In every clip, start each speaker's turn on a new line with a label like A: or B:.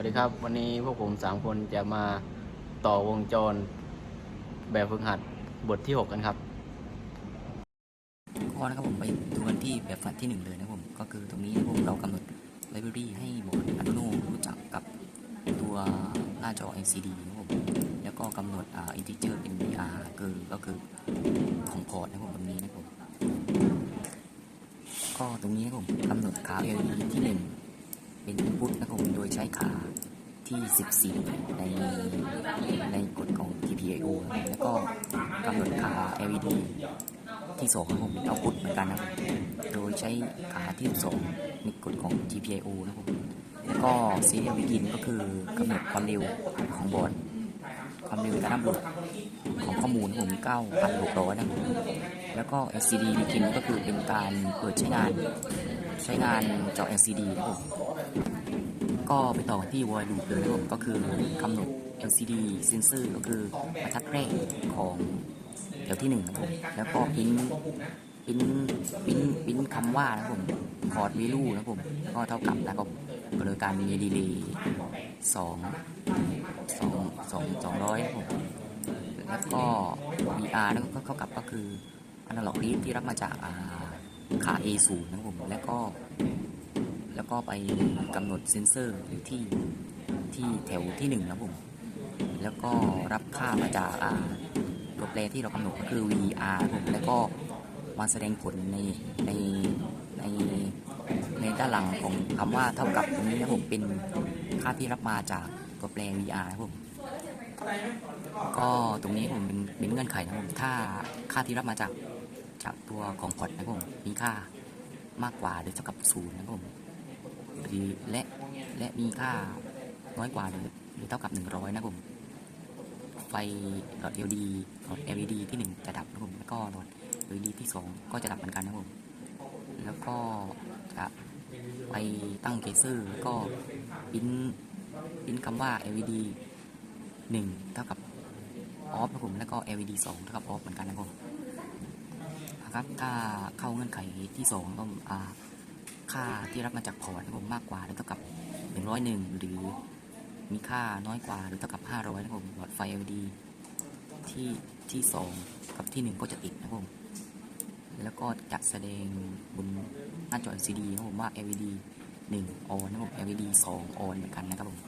A: วัสดีครับวันนี้พวกผมสามคนจะมาต่อวงจรแบบฝึกหัดบทที่ 6 กันครับ
B: ก็นะครับผมไปดูกันที่แบบฝันที่หนึ่งเลยนะครับผมก็คือตรงนี้นะครับผมเรากำหนดไลบรารีให้บอร์ด Arduino รู้จักกับตัวหน้าจอ LCD นะครับผมแล้วก็กำหนดอ่า integer เป็น VR คือก็คือของพอร์ตนะครับผมตรงนี้นะครับผมก็ตรงนี้นะครับผมกำหนดขา LED ที่หนึ่ง เป็น input นะครับผมโดยใช้ขาที่ 14 ในในกฎของ TPIO นะครับแล้วก็กำหนดขา LED ที่2ครับผมเป็นเอาพุทเหมือนกันนะครับ โดยใช้ขาที่2ในกฎของ GPIO นะครับผมแล้วก็ Serial Begin ก็คือกำหนดความเร็วของบอร์ดความเร็วการนับโหลดของข้อมูลผม9,600นะครับแล้วก็ LCD Begin ก็คือเป็นการเปิดใช้งาน ใช้งานจอ LCD นะครับ ก็ไปต่อที่ void loop เลยรับผมก็คือกำหนด LCD sensor ก็คือบรรทัดแรกของแถวที่หนึ่งครับผมแล้วก็พิมพ์พิมพ์พิมพ์พิมพ์คำว่านะผมคอร์ดวีลูนะผมก็เท่ากับนะครับโดยการมีดีเลย์สองสองสองสองร้อยนะครับผมแล้วก็ VR นะครับก็เท่ากับก็คืออนาล็อกรีดที่รับมาจากาขา A0 นะผมแล้วก็ แล้วก็ไปกำหนดเซนเซอร์ที่ที่แถวที่หนึ่งนะผม แล้วก็รับค่ามาจากตัวแปรที่เรากำหนดก็คือ VR ผมแล้วก็มาแสดงผลในในในในด้านหลังของคำว่าเท่ากับตรงนี้นะผมเป็นค่าที่รับมาจากตัวแปร VR นะผมก็ตรงนี้ผมเป็นเป็นเงื่อนไขนะผมถ้าค่าที่รับมาจากจากตัวของพอร์ตนะผมมีค่ามากกว่าหรือเท่ากับศูนย์นะผม หรือและและมีค่าน้อยกว่าหรือหรือเท่ากับ 100 นะผมไฟหลอด LED หลอด LED ที่ 1 จะดับนะผมแล้วก็หลอด LED ที่ 2 ก็จะดับเหมือนกันนะผมแล้วก็จะไปตั้งเคเซอร์ก็ปิ้นปิ้นคำว่า LED 1 เท่ากับ off นะผมแล้วก็ LED 2 เท่ากับ off เหมือนกันนะผมครับถ้าเข้าเงื่อนไขที่2ก็อ่า ค่าที่รับมาจากพอร์ตนะผมมากกว่าหรือเท่ากับ 101 หรือมีค่าน้อยกว่าหรือเท่ากับ 500นะครับผมหลอดไฟ LED ที่ที่ 2 กับที่ 1 ก็จะติดนะครับผมแล้วก็จะแสดงบนหน้าจอ LCD นะครับผมว่า LED 1 on นะครับผม LED 2 on เหมือนกันนะครับผม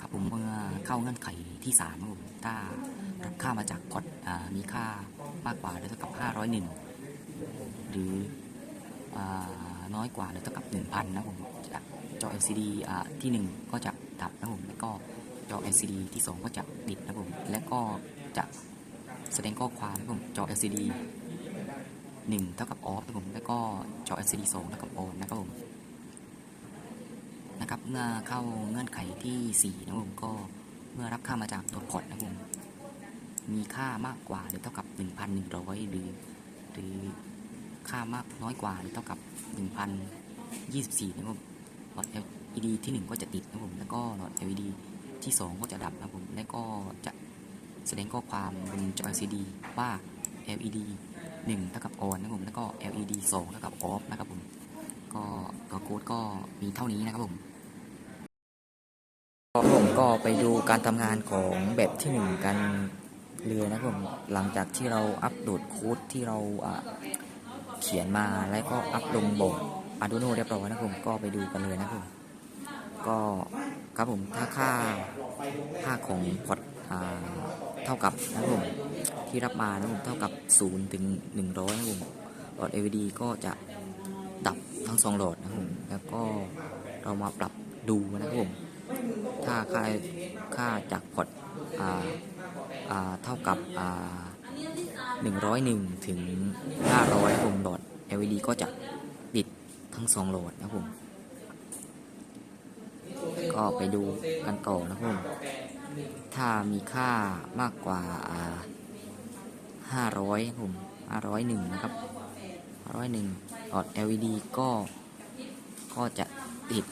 B: ครับผมเมื่อเข้าเงื่อนไขที่3นะครับผมถ้ารับค่ามาจากพอร์ตอ่ามีค่ามากกว่าหรือเท่ากับ 501 หรืออ่า น้อยกว่าหรือเท่ากับ1,000นะผมจะจอ LCD อ่าที่ 1 ก็จะดับนะผมแล้วก็จอ LCD ที่ 2 ก็จะติดนะผมและก็จะแสดงข้อความนะผมจอ LCD 1 เท่ากับ off นะผมแล้วก็จอ LCD 2 เท่ากับ on นะครับผมนะครับเมื่อเข้าเงื่อนไขที่ 4 นะผมก็เมื่อรับค่ามาจากตัวพอร์ตนะผมมีค่ามากกว่าหรือเท่ากับ 1,100 หรือหรือ ค่ามากน้อยกว่าหรือเท่ากับ 1,024นะครับผมหลอด LED ที่ 1 ก็จะติดนะผมแล้วก็หลอด LED ที่ 2 ก็จะดับนะผมแล้วก็จะแสดงข้อความบนจอ LCD ว่า LED 1เท่ากับ on นะครับผมแล้วก็ LED 2เท่ากับ off นะครับผมก็ตัวโค้ดก็มีเท่านี้นะครับผมผมก็ไปดูการทำงานของแบบที่ 1 กันเลยนะครับผมหลังจากที่เราอัปโหลดโค้ดที่เราอะ เขียนมาแล้วก็อัปลงบอร์ด Arduino เรียบร้อยนะครับผมก็ไปดูกันเลยนะครับผมก็ครับผมถ้าค่าค่าของพอร์ตเท่ากับนะครับผมที่รับมานะครับผมเท่ากับ0ถึง100นะครับผมหลอด LED ก็จะดับทั้งสองหลอดนะครับผมแล้วก็เรามาปรับดูนะครับผมถ้าค่าค่าจากพอร์ตเท่ากับอ่า 101 ถึง 500นะครับผมหลอด LED ก็จะติดทั้งสองโหลดนะครับผม ก็ไปดูกันต่อนะครับผม ถ้ามีค่ามากกว่าห้าร้อยครับผมห้าร้อยหนึ่งนะครับร้อยหนึ่งหลอด LED ก็ ก็จะติด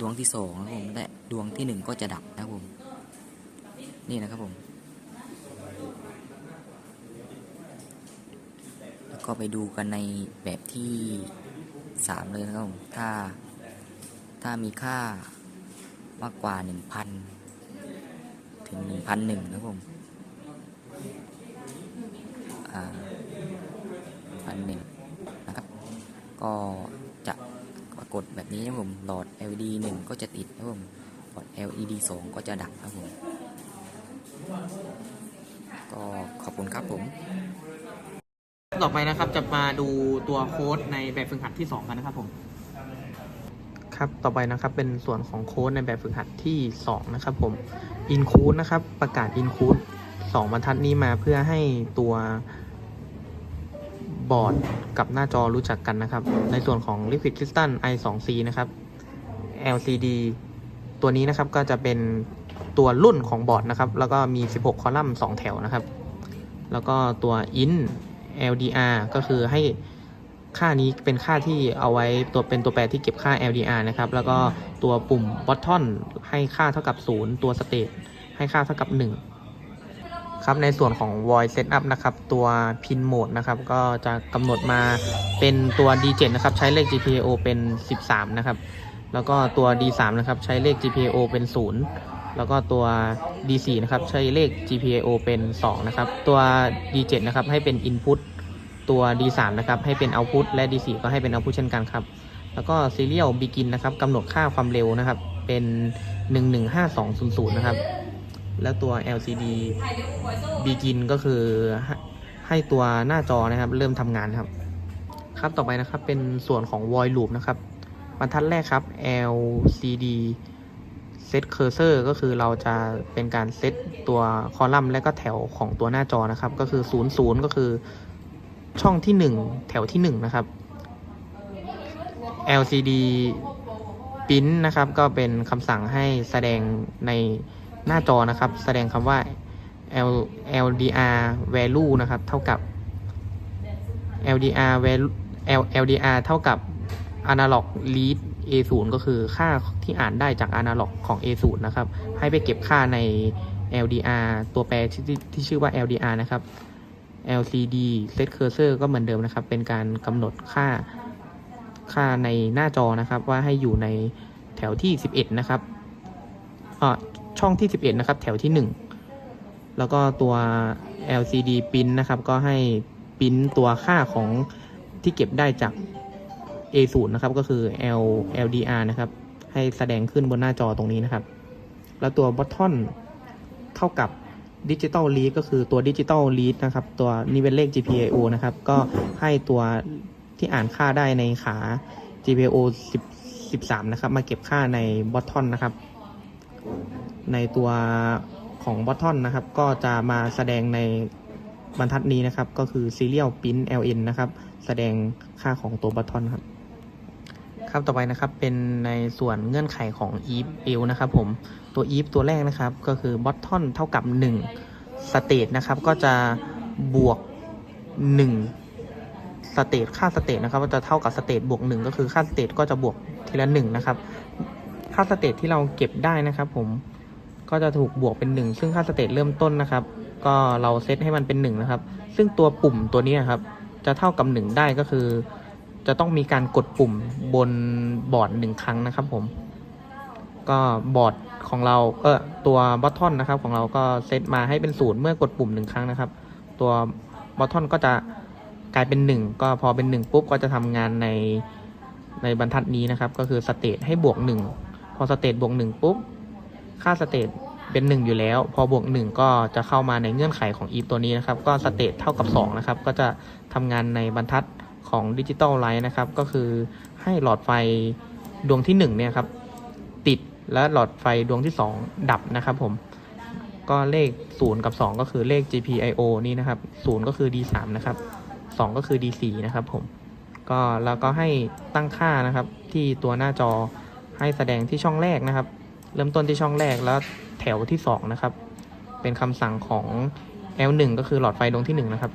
B: ดวงที่สองนะครับผม และดวงที่หนึ่งก็จะดับนะครับผม นี่นะครับผม แล้ว ก็ไปดูกันในแบบที่สามเลยนะครับผมถ้า ถ้ามีค่ามากกว่าหนึ่งพันถึงหนึ่งพันหนึ่งครับผมอ่าพันหนึ่งนะครับ ก็จะปรากฏแบบนี้ครับผม หลอด LED 1 ก็จะติดครับผมหลอด LED 2 ก็จะดับครับผม ก็ขอบคุณครับผม
C: ต่อไปนะครับ จะมาดูตัวโค้ดในแบบฝึกหัดที่ 2 กันนะครับผม ครับ ต่อไปนะครับ เป็นส่วนของโค้ดในแบบฝึกหัดที่ 2 นะครับผม include นะครับ ประกาศ include สองบรรทัดนี้มาเพื่อให้ตัวบอร์ดกับหน้าจอรู้จักกันนะครับ ในส่วนของ Liquid Crystal i2c นะครับ LCD ตัวนี้นะครับก็จะเป็นตัวรุ่นของบอร์ดนะครับ แล้วก็มี 16 คอลัมน์ 2 แถวนะครับ แล้วก็ตัว in LDR ก็คือให้ค่านี้เป็นค่าที่เอาไว้ตัวเป็นตัวแปรที่เก็บค่า LDR นะครับ แล้วก็ตัวปุ่ม button ให้ค่าเท่ากับ 0 ตัว state ให้ค่าเท่ากับ 1 ครับในส่วนของ voice setup นะครับ ตัว pin mode นะครับ ก็จะกำหนดมาเป็นตัว D7 นะครับ ใช้เลข GPIO เป็น 13 นะครับ แล้วก็ตัว D3 นะครับ ใช้เลข GPIO เป็น 0 แล้วก็ตัว D4 นะครับใช้เลข GPIO เป็น 2 นะครับ ตัว D7 นะครับให้เป็น Input ตัว D3 นะครับให้เป็น Output และ D4 ก็ให้เป็น Output เช่นกันครับ แล้วก็ Serial Begin นะครับกำหนดค่าความเร็วนะครับเป็น 115200 นะครับ แล้วตัว LCD Begin ก็คือให้ให้ตัวหน้าจอนะครับเริ่มทำงานครับ ครับต่อไปนะครับเป็นส่วนของ void loop นะครับบรรทัดแรกครับ LCD set cursor ก็คือเราจะเป็นการเซตตัวคอลัมน์และก็แถวของตัวหน้าจอนะครับ ก็คือ 0 0 ก็คือช่องที่ 1 แถวที่ 1 นะครับ LCD print นะครับ ก็เป็นคำสั่งให้แสดงในหน้าจอนะครับ แสดงคำว่า L LDR value นะครับ เท่ากับ LDR value LDR เท่ากับ analog read A0 ก็คือค่าที่อ่านได้จาก analog ของ A0 นะครับ ให้ไปเก็บค่าใน LDR ตัวแปรที่ที่ที่ชื่อว่า LDR นะครับ LCD set cursor ก็เหมือนเดิมนะครับ เป็นการกำหนดค่าค่าในหน้าจอนะครับ ว่าให้อยู่ในแถวที่ 11 นะครับอ่าช่องที่ 11 นะครับ แถวที่ 1 แล้วก็ตัว LCD pin นะครับ ก็ให้พิมพ์ตัวค่าของที่เก็บได้จาก A0 นะครับก็คือ L LDR นะครับ ให้แสดงขึ้นบนหน้าจอตรงนี้นะครับ แล้วตัว button เท่ากับ Digital Read ก็คือตัว Digital Read นะครับ ตัวนี้เป็นเลข GPIO นะครับ ก็ให้ตัวที่อ่านค่าได้ในขา GPIO 10 13 นะครับ มาเก็บค่าใน button นะครับ ในตัวของ button นะครับ ก็จะมาแสดงในบรรทัดนี้นะครับ ก็คือ serial pin ln นะครับ แสดงค่าของตัว button ครับ ครับต่อไปนะครับเป็นในส่วนเงื่อนไขของ if else นะครับผมตัว if ตัวแรกนะครับก็คือ bottom เท่ากับ 1 state นะครับก็จะบวก 1 state ค่า state นะครับก็จะเท่ากับ state บวก 1 ก็คือค่า state ก็จะบวกทีละ1นะครับค่า state ที่เราเก็บได้นะครับผมก็จะถูกบวกเป็น 1 ซึ่งค่า state เริ่มต้นนะครับ ก็เราเซตให้มันเป็น 1 นะครับ ซึ่งตัวปุ่มตัวนี้ครับจะเท่ากับ 1 ได้ก็คือ จะต้องมีการกดปุ่มบนบอร์ดหนึ่งครั้งนะครับผม ก็บอร์ดของเราเออตัวบอททอนนะครับ ของเราก็เซตมาให้เป็นศูนย์เมื่อกดปุ่มหนึ่งครั้งนะครับ ตัวบอททอนก็จะกลายเป็นหนึ่งก็พอเป็นหนึ่งปุ๊บก็จะทำงานในในบรรทัดนี้นะครับ ก็คือสเตทให้บวกหนึ่งพอสเตทบวกหนึ่งปุ๊บค่าสเตทเป็นหนึ่งอยู่แล้ว พอบวกหนึ่งก็จะเข้ามาในเงื่อนไขของ if ตัวนี้นะครับ ก็สเตทเท่ากับสองนะครับ ก็จะทำงานในบรรทัด ของดิจิตอลไลท์นะครับ ก็คือให้หลอดไฟดวงที่1เนี่ยครับ ติดและหลอดไฟดวงที่ 2 ดับนะครับผม ก็เลข 0 กับ 2 ก็คือเลข GPIO นี่นะครับ 0 ก็คือ D3 นะครับ 2 ก็คือ D4 นะครับผม ก็แล้วก็ให้ตั้งค่านะครับ ที่ตัวหน้าจอให้แสดงที่ช่องแรกนะครับ เริ่มต้นที่ช่องแรกแล้วแถวที่ 2 นะครับ เป็นคำสั่งของ L1 ก็คือหลอดไฟดวงที่ 1 นะครับ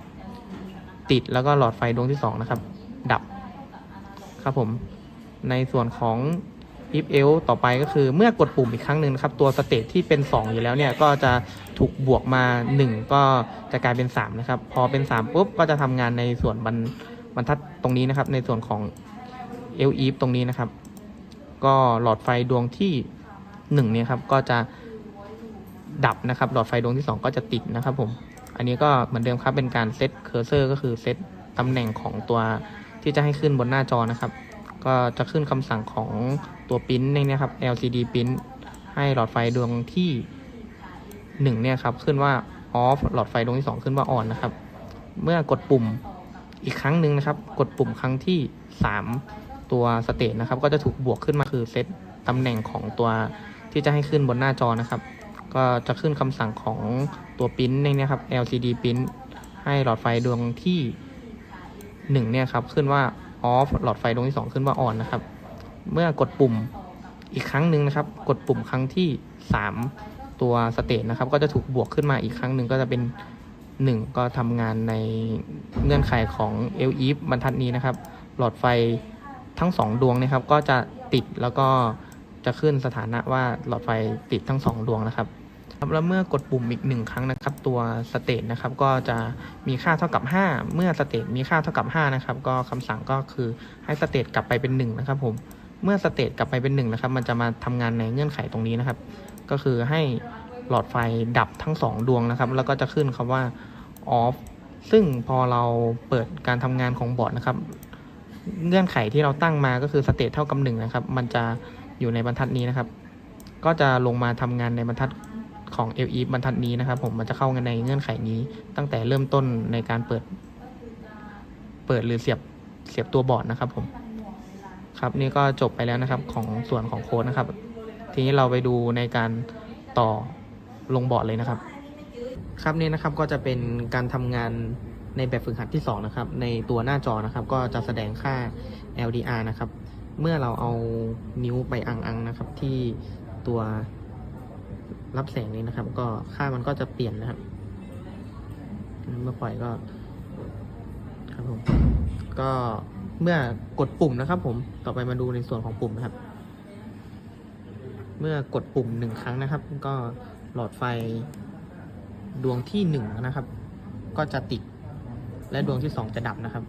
C: ติดแล้วก็หลอดไฟดวงที่2นะครับ ดับครับผม ในส่วนของ if else ต่อไปก็คือเมื่อกดปุ่มอีกครั้งหนึ่งครับ ตัวสเตตที่เป็น 2 อยู่แล้วเนี่ย ก็จะถูกบวกมา 1 ก็จะกลายเป็น 3 นะครับ พอเป็น 3 ปุ๊บ ก็จะทำงานในส่วนบรรบรรทัดตรงนี้นะครับ ในส่วนของ l if ตรงนี้นะครับ ก็หลอดไฟดวงที่หนึ่งเนี่ยครับ ก็จะดับนะครับ หลอดไฟดวงที่สองก็จะติดนะครับผม อันนี้ก็เหมือนเดิมครับเป็นการเซตเคอร์เซอร์ก็คือเซตตำแหน่งของตัวที่จะให้ขึ้นบนหน้าจอนะครับ ก็จะขึ้นคำสั่งของตัวปิ้นในนี้ครับ LCD ปิ้นให้หลอดไฟดวงที่หนึ่งเนี่ยครับขึ้นว่า off หลอดไฟดวงที่สองขึ้นว่า on นะครับ เมื่อกดปุ่มอีกครั้งหนึ่งนะครับ กดปุ่มครั้งที่ 3 ตัวสเตทนะครับ ก็จะถูกบวกขึ้นมาคือเซตตำแหน่งของตัวที่จะให้ขึ้นบนหน้าจอนะครับ ก็จะขึ้นคำสั่งของตัวปริ้นในเนี้ครับ LCD ปริ้นให้หลอดไฟดวงที่1เนี่ยครับขึ้นว่า off หลอดไฟดวงที่ 2 ขึ้นว่า on นะครับ เมื่อกดปุ่มอีกครั้งหนึ่งนะครับ กดปุ่มครั้งที่ 3 ตัวสเตทนะครับ ก็จะถูกบวกขึ้นมาอีกครั้งหนึ่งก็จะเป็น 1 ก็ทำงานในเงื่อนไขของ l e f บรรทัดนี้นะครับ หลอดไฟทั้ง 2 ดวงนะครับ ก็จะติดแล้วก็จะขึ้นสถานะว่าหลอดไฟติดทั้ง 2 ดวงนะครับ ครับแล้วเมื่อกดปุ่มอีกหนึ่งครั้งนะครับ ตัวสเตทนะครับก็จะมีค่าเท่ากับ 5 เมื่อสเตทมีค่าเท่ากับ5นะครับก็คำสั่งก็คือให้สเตทกลับไปเป็น 1 นะครับผมเมื่อสเตทกลับไปเป็น1นะครับมันจะมาทำงานในเงื่อนไขตรงนี้นะครับ ก็คือให้หลอดไฟดับทั้ง 2 ดวงนะครับ แล้วก็จะขึ้นคำว่า off ซึ่งพอเราเปิดการทำงานของบอร์ดนะครับ เงื่อนไขที่เราตั้งมาก็คือสเตทเท่ากับหนึ่งนะครับมันจะอยู่ในบรรทัดนี้นะครับ ก็จะลงมาทำงานในบรรทัด ของ l e บรรทัดนี้นะครับ ผมมันจะเข้ากันในเงื่อนไขนี้ ตั้งแต่เริ่มต้นในการเปิด เปิดหรือเสียบเสียบตัวบอร์ดนะครับ ผม ครับนี่ก็จบไปแล้วนะครับของส่วนของโค้ดนะครับ ทีนี้เราไปดูในการต่อลงบอร์ดเลยนะครับ ครับนี่นะครับก็จะเป็นการทำงานในแบบฝึกหัดที่ 2 นะครับ ในตัวหน้าจอนะครับ ก็จะแสดงค่า LDR นะครับ เมื่อเราเอานิ้วไปอังอังๆนะครับ ที่ตัว รับแสงนี้นะครับ ก็ค่ามันก็จะเปลี่ยนนะครับ เมื่อปล่อยก็ครับผมก็เมื่อกดปุ่มนะครับ ผมต่อไปมาดูในส่วนของปุ่มนะครับ เมื่อกดปุ่มหนึ่งครั้งนะครับ ก็หลอดไฟดวงที่หนึ่งนะครับ ก็จะติด และดวงที่สองจะดับนะครับ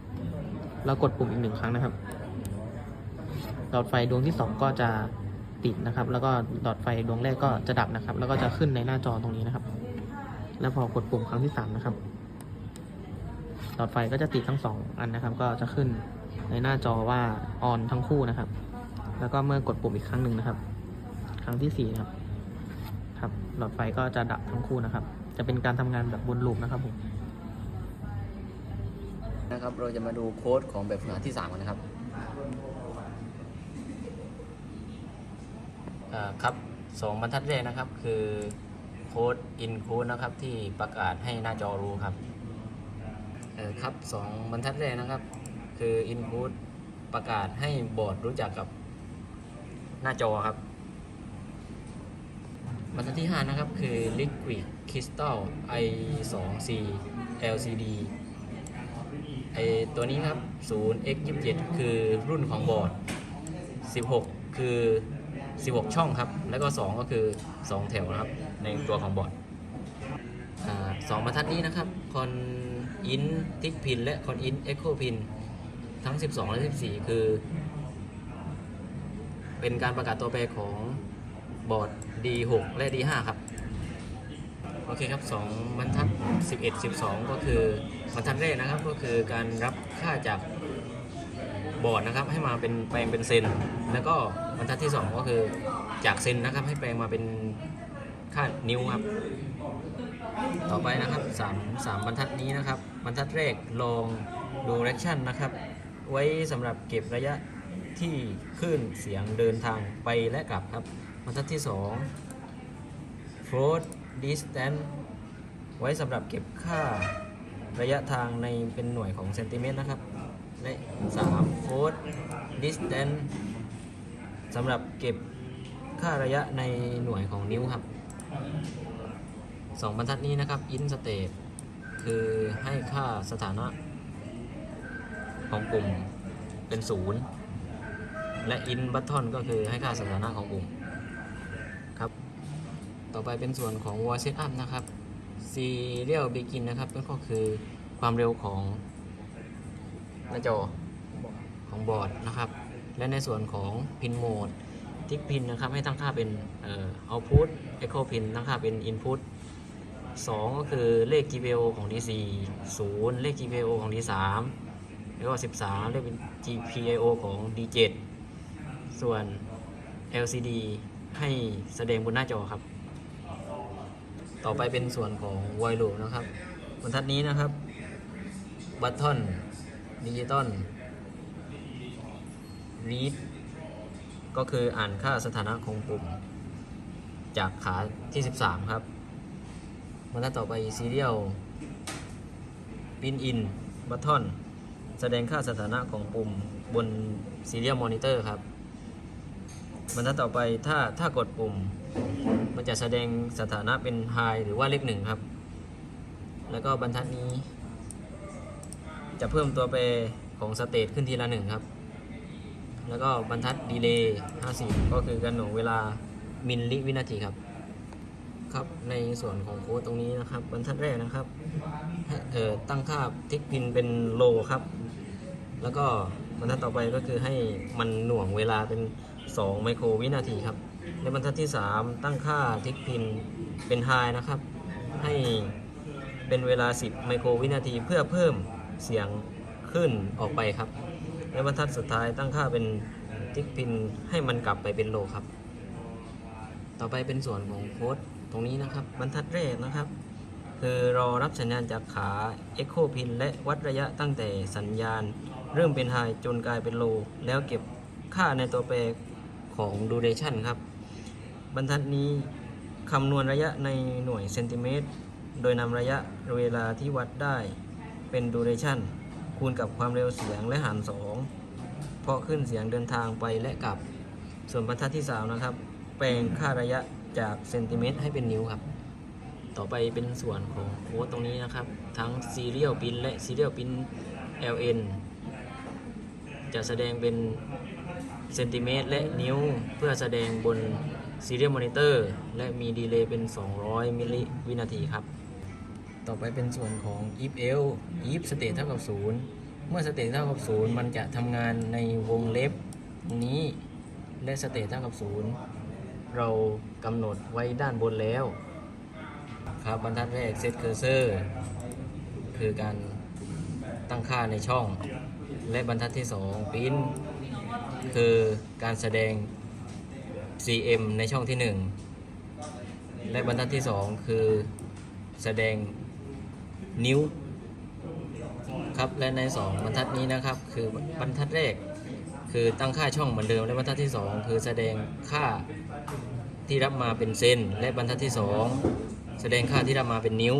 C: เรากดปุ่มอีกหนึ่งครั้งนะครับ หลอดไฟดวงที่สองก็จะ ติดนะครับ แล้วก็หลอดไฟดวงแรกก็จะดับนะครับ แล้วก็จะขึ้นในหน้าจอตรงนี้นะครับ แล้วพอกดปุ่มครั้งที่สามนะครับ หลอดไฟก็จะติดทั้งสองอันนะครับ ก็จะขึ้นในหน้าจอว่าออนทั้งคู่นะครับ แล้วก็เมื่อกดปุ่มอีกครั้งหนึ่งนะครับ ครั้งที่สี่นะครับครับ หลอดไฟก็จะดับทั้งคู่นะครับ จะเป็นการทำงานแบบวนลูปนะครับผม
A: นะครับ เราจะมาดูโค้ดของแบบฝึกหัดที่3กันนะครับอ่า ครับสองบรรทัดแรกนะครับคือโค้ด in code นะครับที่ประกาศให้หน้าจอรู้ครับครับสองบรรทัดแรกนะครับ คือ in code ประกาศให้บอร์ดรู้จักกับหน้าจอครับ บรรทัดที่ 5 นะครับ คือ liquid crystal i 2 c lcd ไอตัวนี้ครับ0 x 27คือรุ่นของบอร์ด 16 คือ 16 ช่องครับ แล้วก็ 2 ก็คือ 2 แถวนะครับ ในตัวของบอร์ดสองบรรทัดนี้นะครับคอนอินทิกพินและคอนอินเอ็กโคพินทั้ง 12 และ 14 คือ เป็นการประกาศตัวแปรของบอร์ด D6 และ D5 ครับ โอเคครับ 2 บรรทัด 11 12 ก็คือบรรทัดแรกนะครับ ก็คือการรับค่าจาก บอร์ดนะครับให้มาเป็นแปลงเป็นเซน แล้วก็บรรทัดที่ 2 ก็คือจากเซนนะครับให้แปลงมาเป็นค่านิ้วครับ ต่อไปนะครับ3 3บรรทัดนี้นะครับ บรรทัดแรกลอง direction นะครับ ไว้สำหรับเก็บระยะที่คลื่นเสียงเดินทางไปและกลับครับ บรรทัดที่ 2 float distance ไว้สำหรับเก็บค่าระยะทางในเป็นหน่วยของเซนติเมตรนะครับ และ3 float distance สำหรับเก็บค่าระยะในหน่วยของนิ้วครับสองบรรทัดนี้นะครับ in state คือให้ค่าสถานะ ของปุ่มเป็นศูนย์และ in button ก็คือให้ค่าสถานะของปุ่มครับ ต่อไปเป็นส่วนของ voice setup นะครับ serial begin นะครับ ก็คือความเร็วของ หน้าจอของบอร์ดนะครับ และในส่วนของ pin mode ทิกพินนะครับ ให้ตั้งค่าเป็นเอ่อ output echo pin ตั้งค่าเป็น input 2 ก็คือเลข GPIO ของ D4 0 เลข GPIO ของ D3 แล้วก็ 13 เลขเป็น GPIO ของ D7 ส่วน LCD ให้แสดงบนหน้าจอครับ ต่อไปเป็นส่วนของ void loop นะครับบนทัดนี้นะครับ บัตทอน ดิจิตอล read ก็คืออ่านค่าสถานะของปุ่ม จากขาที่ 13 ครับบรรทัดต่อไป serial pin in button แสดงค่าสถานะของปุ่มบน serial monitor ครับบรรทัดต่อไปถ้าถ้ากดปุ่ม มันจะแสดงสถานะเป็น high หรือว่าเลขหนึ่งครับ แล้วก็บรรทัดนี้ จะเพิ่มตัวแปรของสเตตขึ้นทีละหนึ่งครับ แล้วก็บรรทัดดีเลย์50 ก็คือการหน่วงเวลามิลลิวินาทีครับ ครับ ในส่วนของโค้ดตรงนี้นะครับ บรรทัดแรกนะครับเอ่อตั้งค่าทิกพินเป็นโลครับ แล้วก็บรรทัดต่อไปก็คือให้มันหน่วงเวลาเป็น 2 ไมโครวินาทีครับ ในบรรทัดที่ 3 ตั้งค่าทิกพินเป็นไฮนะครับ ให้เป็นเวลา 10 ไมโครวินาทีเพื่อเพิ่ม เสียงขึ้นออกไปครับ ในบรรทัดสุดท้ายตั้งค่าเป็นทิกพินให้มันกลับไปเป็นโลครับ ต่อไปเป็นส่วนของโค้ดตรงนี้นะครับ บรรทัดแรกนะครับ คือรอรับสัญญาณจากขา Echo Pin และวัดระยะตั้งแต่สัญญาณ เริ่มเป็นไฮจนกลายเป็นโล แล้วเก็บค่าในตัวแปรของ duration ครับ บรรทัดนี้คำนวณระยะในหน่วยเซนติเมตร โดยนำระยะเวลาที่วัดได้ เป็น duration คูณกับความเร็วเสียงและหาร2เพราะขึ้นเสียงเดินทางไปและกลับ ส่วนบรรทัดที่ 3 นะครับ แปลงค่าระยะจากเซนติเมตรให้เป็นนิ้วครับ ต่อไปเป็นส่วนของโค้ดตรงนี้นะครับ ทั้ง Serial Pin และ Serial Pin LN จะแสดงเป็นเซนติเมตรและนิ้วเพื่อแสดงบน Serial Monitor และมีดีเลย์เป็น 200 มิลลิวินาทีครับ ต่อไปเป็นส่วนของ if else if state เท่ากับ 0 เมื่อ state เท่ากับ 0 มันจะทำงานในวงเล็บนี้และ state เท่ากับ 0 เรากำหนดไว้ด้านบนแล้ว ครับบรรทัดแรก set cursor คือการตั้งค่าในช่อง และบรรทัดที่ 2 print คือการแสดง cm ในช่องที่ 1 และบรรทัดที่ 2 คือแสดง นิ้วครับและใน 2 บรรทัดนี้นะครับ คือบรรทัดแรก คือตั้งค่าช่องเหมือนเดิม และบรรทัดที่ 2 คือแสดงค่าที่รับมาเป็นเซนและบรรทัดที่ 2 แสดงค่าที่รับมาเป็นนิ้ว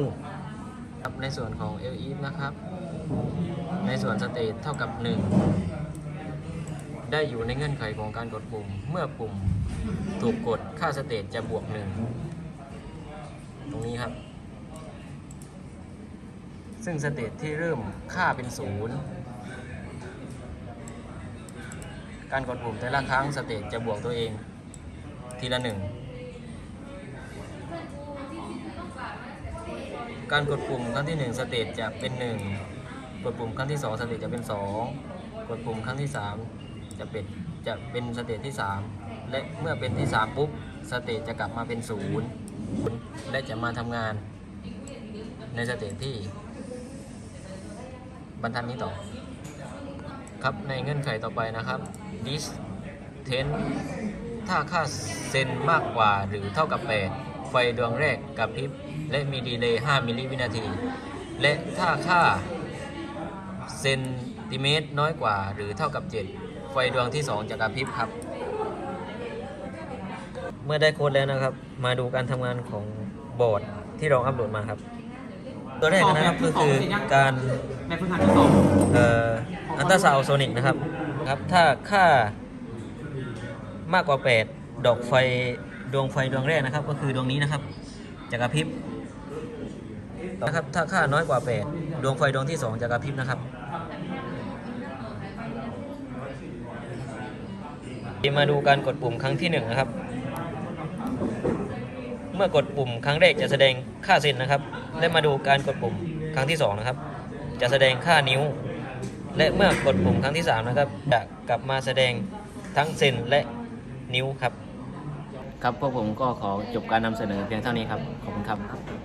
A: ครับในส่วนของ l e นะครับ ในส่วนสเตตเท่ากับ 1 ได้อยู่ในเงื่อนไขของการกดปุ่ม เมื่อปุ่มถูกกดค่าสเตตจะบวก 1 ตรงนี้ครับ ซึ่งสเตตที่เริ่มค่าเป็น0การกดปุ่มแต่ละครั้งสเตตจะบวกตัวเอง ทีละ1การกดปุ่มครั้งที่ 1 สเตตจะเป็น 1 กดปุ่มครั้งที่ 2 สเตตจะเป็น 2 กดปุ่มครั้งที่ 3 จะเป็นจะเป็นสเตตที่ 3 และเมื่อเป็นที่ 3 ปุ๊บสเตตจะกลับมาเป็น 0 และจะมาทำงานในสเตตที่ บรรทัดนี้ต่อ ครับในเงื่อนไขต่อไปนะครับ this 10ถ้าค่าเซนมากกว่าหรือเท่ากับ 8 ไฟดวงแรกกระพริบ และมีดีเลย์ 5 มิลลิวินาที และถ้าค่าเซนติเมตรน้อยกว่าหรือเท่ากับ 7 ไฟดวงที่ 2 จะกระพริบครับ เมื่อได้โค้ดแล้วนะครับ มาดูการทำงานของบอร์ดที่เราอัปโหลดมาครับ ตัวแรกนะครับก็คือการ
C: ในพื้นฐานที่สอง
A: เอ่ออันตราซาวโซนิกนะครับครับ ถ้าค่ามากกว่า 8 ดอกไฟดวงไฟดวงแรกนะครับ ก็คือดวงนี้นะครับจะกระพริบนะครับถ้าค่าน้อยกว่า 8 ดวงไฟดวงที่ 2 จะกระพริบนะครับมาดูการกดปุ่มครั้งที่1นะครับ เมื่อกดปุ่มครั้งแรกจะแสดง ค่าเซนนะครับ และมาดูการกดปุ่มครั้งที่ 2 นะครับ จะแสดงค่านิ้ว และเมื่อกดปุ่มครั้งที่ 3 นะครับ จะกลับมาแสดงทั้งเซนและนิ้วครับ ครับพวกผมก็ขอจบการนำเสนอเพียงเท่านี้ครับ ขอบคุณครับ